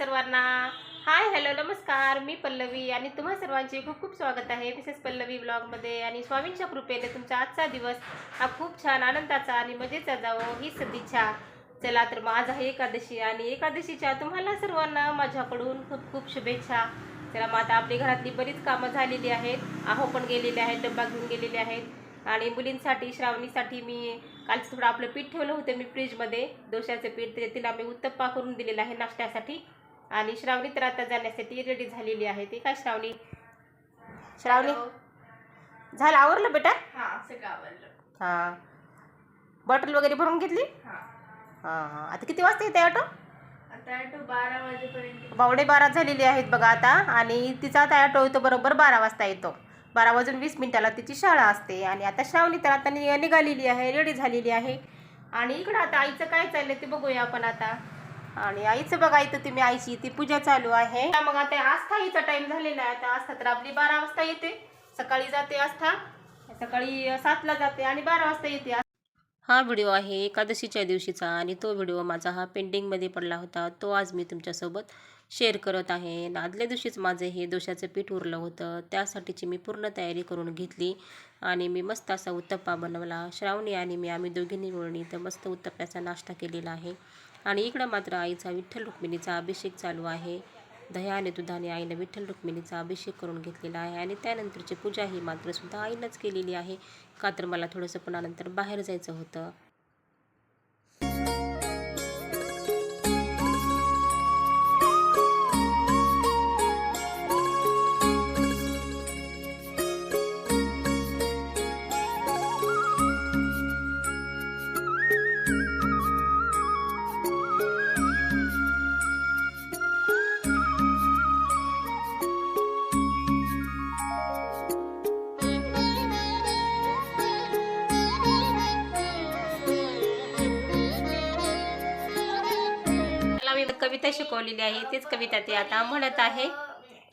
सर्वांना. Hi hello नमस्कार. मी पल्लवी आणि तुम्हा सर्वांचे खूप खूप स्वागत आहे. मिसेस पल्लवी ब्लॉगमध्ये आणि स्वामींच्या कृपेने तुमचा आजचा दिवस हा खूप छान आनंदाचा आणि मजेचा जावो ही सदिच्छा. चला तर मग आज आहे एकादशी आणि एकादशीच्या तुम्हाला सर्वांना माझ्याकडून खूप खूप शुभेच्छा. चला मग आता आपली घरातली बरीच कामं झालेली आहेत. आहो पण गेलेले आहेत डब्बा घेऊन गेलेले आहेत. आणि मुलींसाठी श्रावणीसाठी मी कालचं थोडं आपलं पीठ ठेवलं होतं मी फ्रीजमध्ये दोशाचं पीठ ते तिला मी उत्तप्पा करून दिलेलं आहे नाश्त्यासाठी. आणि श्रावणी तर आता जाण्यासाठी रेडी झालेली आहे ते. काय श्रावणी? श्रावणी? झालं आवरलं बेटा हा हां. बॉटल वगैरे भरून घेतली? हा. हां आता किती वाजता येते ऑटो? आता ऑटो बारा झालेली आहेत बघा आता. आणि तिचा आता ऑटो येतो बरोबर बारा वाजता येतो. बारा वाजून वीस मिनिटाला तिची शाळा असते. आणि आता श्रावणी तर आता निघालेली आहे रेडी झालेली आहे. आणि इकडं आता आईचं काय चाललंय ते बघूया आपण आता. आणि आईचं बघा इथं तुम्ही आईची ती पूजा चालू आहे. मग आता आस्था हिचा टाइम झालेला आहे. आता आस्था तर आपली बारा वाजता येते. सकाळी जाते आस्था सकाळी सातला जाते आणि बारा वाजता येते हा व्हिडिओ आहे एकादशीच्या दिवशीचा आणि तो व्हिडिओ माझा हा पेंडिंगमध्ये पडला होता. तो आज मी तुमच्यासोबत शेअर करत आहे. आणि आदल्या दिवशीच माझं हे दोशाचं पीठ उरलं होतं. त्यासाठीची मी पूर्ण तयारी करून घेतली आणि मी मस्त असा उत्तप्पा बनवला. श्रावणी आणि मी आम्ही दोघींनी मिळून इथं मस्त उत्तप्प्याचा नाश्ता केलेला आहे. आणि इकडं मात्र आईचा विठ्ठल रुक्मिणीचा अभिषेक चालू आहे. दह्या आणि दुधाने आईनं विठ्ठल रुक्मिणीचा अभिषेक करून घेतलेला आहे आणि त्यानंतरची पूजा ही मात्र सुद्धा आईनंच केलेली आहे. का तर मला थोडंसं पुन्हा बाहेर जायचं होतं. कविता शिकवलेली आहे तीच कविता ते आता म्हणत आहे.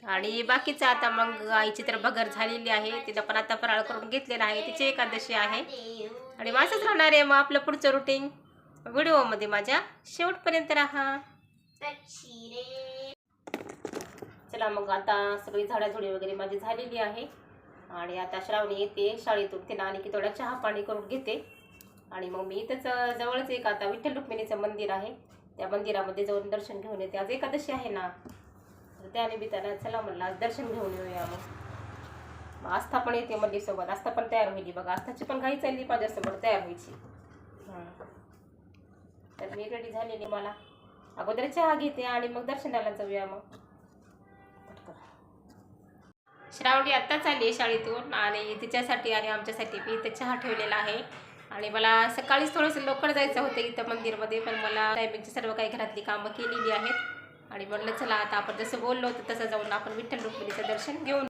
आणि बाकीचं आता मग आईची तर बगर झालेली आहे तिला पण आता फराळ करून घेतलेला आहे तिची एकादशी आहे. आणि माझंच राहणार आहे मग आपलं पुढचं रुटीन व्हिडिओमध्ये माझ्या शेवटपर्यंत राहा. चला मग आता सगळी झाडाझुडी वगैरे माझी झालेली आहे. आणि आता श्रावणी येते शाळेतून तिला आणि की थोडा चहा पाणी करून घेते. आणि मग मी इथंच जवळच एक आता विठ्ठल रुक्मिणीचं मंदिर आहे. त्या मंदिरामध्ये जाऊन दर्शन घेऊन येते. आज एकादशी आहे ना तर त्या निमित्तानं चला म्हणलं आज दर्शन घेऊन येऊया मग. आस्था पण येते मंदिरसोबत. आस्था पण तयार होईल बघा. आस्थाची पण घाई चालली माझ्यासोबत तयार व्हायची. तर मी रेडी झालेली मला. अगोदर चहा घेते आणि मग दर्शनाला जाऊया मग. श्रावणी आत्ताच आली आहे शाळेतून आणि तिच्यासाठी आणि आमच्यासाठी मी इथे चहा ठेवलेला आहे. आणि मला सकाळीच थोडंसं लवकर जायचं होतं इथं मंदिरमध्ये पण मला टायमिंगची सर्व काही घरातली कामं केलेली आहेत. आणि म्हटलं चला आता आपण जसं बोललो होतं तसं जाऊन आपण विठ्ठल रुक्मिणीचं दर्शन घेऊन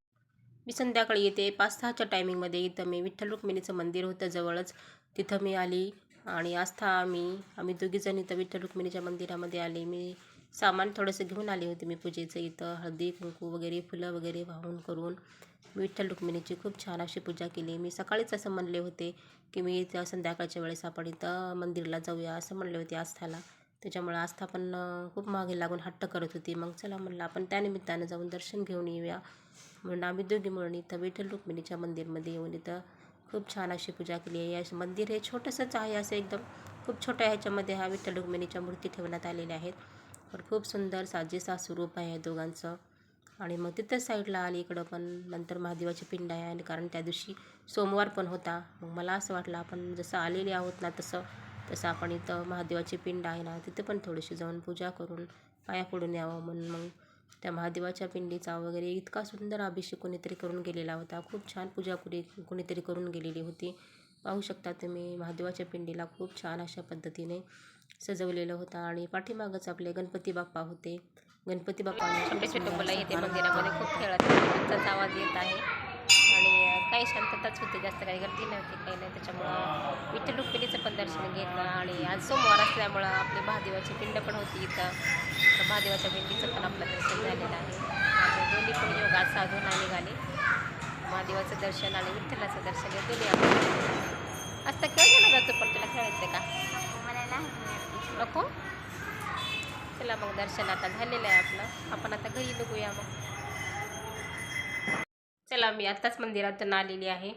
मी संध्याकाळी येते पाच सहाच्या टायमिंगमध्ये इथं मी विठ्ठल रुक्मिणीचं मंदिर होतं जवळच. तिथं मी आली आणि आस्था आम्ही आम्ही दोघीजण इथं विठ्ठल रुक्मिणीच्या मंदिरामध्ये आले. मी सामान थोडंसं घेऊन आले होते मी पूजेचं. इथं हळदी कुंकू वगैरे फुलं वगैरे वाहून करून विठ्ठल रुक्मिणीची खूप छान अशी पूजा केली. मी सकाळीच असं म्हणले होते की मी इथं संध्याकाळच्या वेळेस आपण इथं मंदिरला जाऊया असं म्हणले होते आस्थाला. त्याच्यामुळं आस्था पण खूप मागे लागून हट्ट करत होती. मग चला म्हणलं आपण त्यानिमित्तानं जाऊन दर्शन घेऊन येऊया. म्हणून आम्ही दोघी म्हणून इथं विठ्ठल रुक्मिणीच्या मंदिरमध्ये येऊन इथं खूप छान अशी पूजा केली. आहे या मंदिर हे छोटंसंच आहे असं एकदम खूप छोट्या ह्याच्यामध्ये हा विठ्ठल रुक्मिणीच्या मूर्ती ठेवण्यात आलेल्या आहेत. पण खूप सुंदर साजेसा स्वरूप आहे दोघांचं. आणि मग तिथंच साईडला आली इकडं पण. नंतर महादेवाची पिंड आहे आणि कारण त्या दिवशी सोमवार पण होता. मग मला असं वाटलं आपण जसं आलेले आहोत ना तसं तसं आपण इथं महादेवाची पिंड आहे ना तिथं पण थोडीशी जाऊन पूजा करून पाया पडून यावं. म्हणून मग त्या महादेवाच्या पिंडीचा वगैरे इतका सुंदर अभिषेक कोणीतरी करून गेलेला होता. खूप छान पूजा कुणी कोणीतरी करून गेलेली होती. पाहू शकता तुम्ही महादेवाच्या पिंडीला खूप छान अशा पद्धतीने सजवलेलं होतं. आणि पाठीमागंच आपले गणपती बाप्पा होते. गणपती बाप्पा छोटे छोटे मुलं येते मंदिरामध्ये खूप खेळत त्यांचाच आवाज येत आहे. आणि काही शांतताच होती जास्त काही गर्दी नव्हती काही नाही. त्याच्यामुळं विठ्ठल रुक्मिणीचं पण दर्शन घेतलं. आणि आज सोमवार असल्यामुळं आपली महादेवाची पिंड पण होती इथं. तर महादेवाच्या पिंडीचं पण आपलं दर्शन झालेलं आहे. आणि दोन्ही पण योगा साधून आणि निघाले. महादेवाचं दर्शन आणि विठ्ठलाचं दर्शन हे दोन्ही आपण आता खेळ ना जातो पण तुला खेळायचं का? नको? चला मग दर्शन आता झालेलं आहे आपलं. आपण आता घरी निघूया मग. चला मी आत्ताच मंदिरातून आलेली आहे.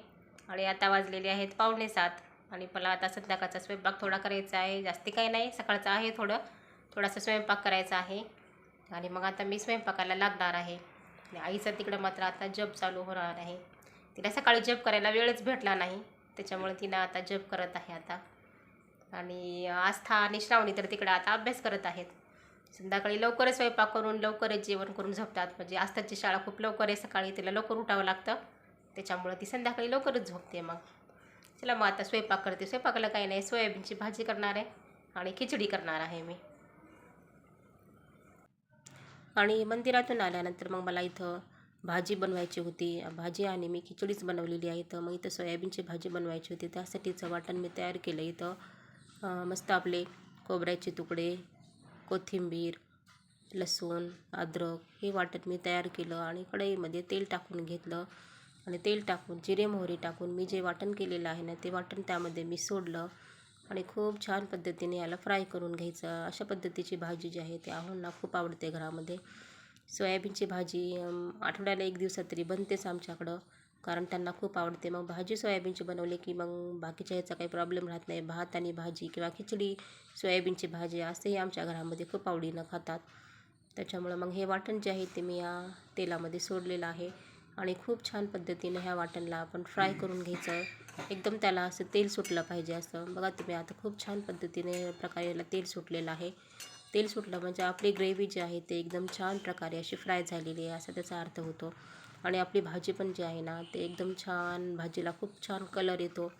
आणि आता वाजलेले आहेत पावणे सात. आणि मला आता संध्याकाळचा स्वयंपाक थोडा करायचा आहे. जास्ती काही नाही सकाळचं आहे थोडं. थोडासा स्वयंपाक करायचा आहे. आणि मग आता मी स्वयंपाकाला लागणार आहे. आणि आईचं तिकडं मात्र आता जप चालू होणार आहे. तिला सकाळी जप करायला वेळच भेटला नाही. त्याच्यामुळे तिनं आता जप करत आहे आता. आणि आस्था आणि श्रावणी तर तिकडं आता अभ्यास करत आहेत. संध्याकाळी लवकरच स्वयंपाक करून लवकरच जेवण करून झोपतात. म्हणजे आस्थाची शाळा खूप लवकर आहे. सकाळी तिला लवकर उठावं लागतं. त्याच्यामुळं ती संध्याकाळी लवकरच झोपते मग. चला मग आता स्वयंपाक करते. स्वयंपाकाला काही नाही. सोयाबीनची भाजी करणार आहे आणि खिचडी करणार आहे मी. आणि मंदिरातून आल्यानंतर मग मला इथं भाजी बनवायची होती. भाजी आणि मी खिचडीच बनवलेली आहे. इथं मग इथं सोयाबीनची भाजी बनवायची होती. त्यासाठीचं वाटण मी तयार केलं इथं. मस्त आपले खोबऱ्याचे तुकडे कोथिंबीर लसूण अद्रक हे वाटण मी तयार केलं आणि कढईमध्ये तेल टाकून घेतलं. आणि तेल टाकून जिरे मोहरी टाकून मी जे वाटण केलेलं आहे ना ते वाटण त्यामध्ये मी सोडलं. आणि खूप छान पद्धतीने याला फ्राय करून घ्यायचं. अशा पद्धतीची भाजी जी आहे ती आहोंना खूप आवडते घरामध्ये. सोयाबीनची भाजी आठवड्याला एक दिवसात तरी बनतेच आमच्याकडं. कारण त्यांना खूप आवडते. मग भाजी सोयाबीनची बनवली की मग बाकीच्या ह्याचा काही प्रॉब्लेम राहत नाही. भात आणि भाजी किंवा खिचडी सोयाबीनची भाजी असंही आमच्या घरामध्ये खूप आवडीनं खातात. त्याच्यामुळं मग हे वाटण जे आहे ते मी या तेलामध्ये सोडलेलं आहे. आणि खूप छान पद्धतीनं ह्या वाटणला आपण फ्राय करून घ्यायचं. एकदम त्याला असं तेल सुटलं पाहिजे असं. बघा तुम्ही आता खूप छान पद्धतीने प्रकारे याला तेल सुटलेलं आहे. तेल सुटलं म्हणजे आपली ग्रेव्ही जी आहे ते एकदम छान प्रकारे अशी फ्राय झालेली आहे असा त्याचा अर्थ होतो. आणि आपली भाजी पण जी आहे ना ते एकदम छान भाजीला खूप छान कलर येतो.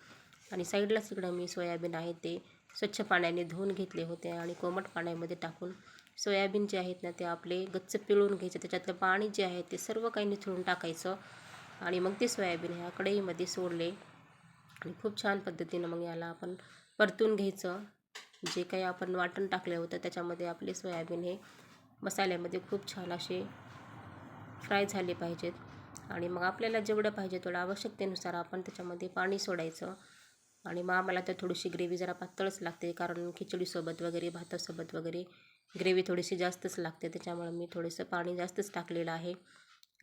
आणि साईडलाच इकडं मी सोयाबीन आहे ते स्वच्छ पाण्याने धुवून घेतले होते आणि कोमट पाण्यामध्ये टाकून सोयाबीन जे आहेत ना ते आपले गच्च पिळून घ्यायचे. त्याच्यातलं पाणी जे आहे ते सर्व काही निथळून टाकायचं आणि मग ते सोयाबीन ह्या कढईमध्ये सोडले. आणि खूप छान पद्धतीनं मग याला आपण परतून घ्यायचं. जे काही आपण वाटण टाकलं होतं त्याच्यामध्ये आपले सोयाबीन हे मसाल्यामध्ये खूप छान असे फ्राय झाले पाहिजेत. आणि मग आपल्याला जेवढं पाहिजे तेवढं आवश्यकतेनुसार आपण त्याच्यामध्ये पाणी सोडायचं. आणि मग आम्हाला तर थोडीशी ग्रेव्ही जरा पातळच लागते कारण खिचडीसोबत वगैरे भातासोबत वगैरे ग्रेव्ही थोडीशी जास्तच लागते. त्याच्यामुळं मी थोडंसं पाणी जास्तच टाकलेलं आहे.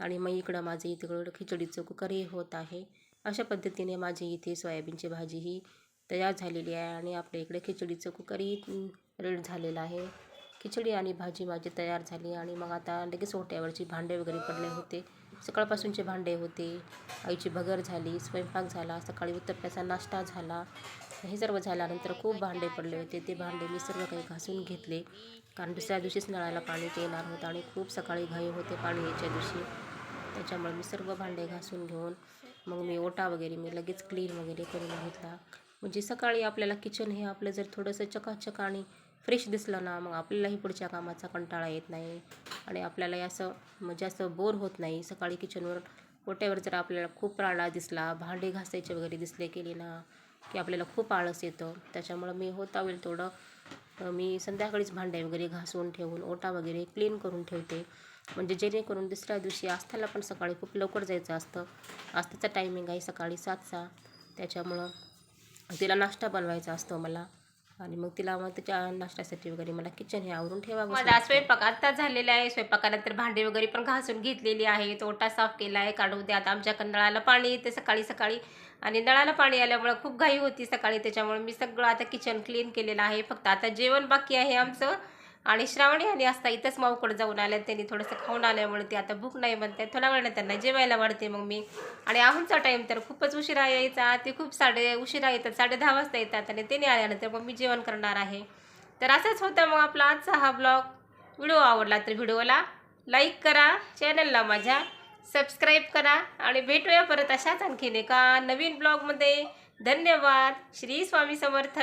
आणि मग इकडं माझं इकडं खिचडीचं कुकरही होत आहे. अशा पद्धतीने माझी इथे सोयाबीनची भाजी ही तयार झालेली आहे आणि आपल्या इकडे खिचडीचं कुकरही रेड झालेलं आहे. खिचडी आणि भाजी माझी तयार झाली आणि मग आता लगेच ओट्यावरची भांडे वगैरे पडले होते. सकाळपासूनचे भांडे होते. आईची भगर झाली स्वयंपाक झाला सकाळी उत्तप्प्याचा नाश्ता झाला. हे सर्व झाल्यानंतर खूप भांडे पडले होते. ते भांडे मी सर्व काही घासून घेतले. कारण दुसऱ्या दिवशीच नळाला पाणी ते येणार होतं आणि खूप सकाळी घाई होते पाणी यायच्या दिवशी. त्याच्यामुळे मी सर्व भांडे घासून घेऊन मग मी ओटा वगैरे मी लगेच क्लीन वगैरे करून घेतला. म्हणजे सकाळी आपल्याला किचन हे आपलं जर थोडंसं चकाचक आणि फ्रेश दिसलं ना मग आपल्यालाही पुढच्या कामाचा कंटाळा येत नाही आणि आपल्याला असं जास्त बोर होत नाही. सकाळी किचनवर ओट्यावर जर आपल्याला खूप राडा दिसला भांडे घासायचे वगैरे दिसले केले ना की आपल्याला खूप आळस येतं. त्याच्यामुळं मी होता होईल थोडं मी संध्याकाळीच भांडे वगैरे घासून ठेवून ओटा वगैरे क्लीन करून ठेवते. म्हणजे जेणेकरून दुसऱ्या दिवशी आस्थाला पण सकाळी खूप लवकर जायचं असतं. आस्थाचा टायमिंग आहे सकाळी सातचा. त्याच्यामुळं तिला नाश्ता बनवायचा असतो मला. आणि मग तिला मग त्याच्या नाश्त्यासाठी वगैरे मला किचन हे आवरून ठेवावं माझा स्वयंपाक आता झालेला आहे. स्वयंपाकानंतर भांडे वगैरे पण घासून घेतलेली आहे. तोटा साफ केला आहे. काढू दे आता आमच्या नळाला पाणी येते सकाळी सकाळी. आणि नळाला पाणी आल्यामुळं खूप घाई होती सकाळी. त्याच्यामुळे मी सगळं आता किचन क्लीन केलेलं आहे. फक्त आता जेवण बाकी आहे आमचं. आणि श्रावणी आणि असता इथंच माऊकडे जाऊन आल्या त्यांनी थोडंसं खाऊन आल्यामुळे ते आता भूक नाही म्हणते थोड्या वेळाने त्यांना जेवायला वाढते मग मी. आणि आहूनचा टाईम तर खूपच उशिरा यायचा. ते खूप साडे उशिरा येतात साडे दहा वाजता येतात आणि त्याने आल्यानंतर मग मी जेवण करणार आहे. तर असंच होतं मग आपला आजचा हा ब्लॉग व्हिडिओ आवडला तर व्हिडिओला लाईक करा चॅनलला माझ्या. सबस्क्राईब करा आणि भेटूया परत अशाच आणखीन एका नवीन ब्लॉगमध्ये धन्यवाद. श्री स्वामी समर्थ.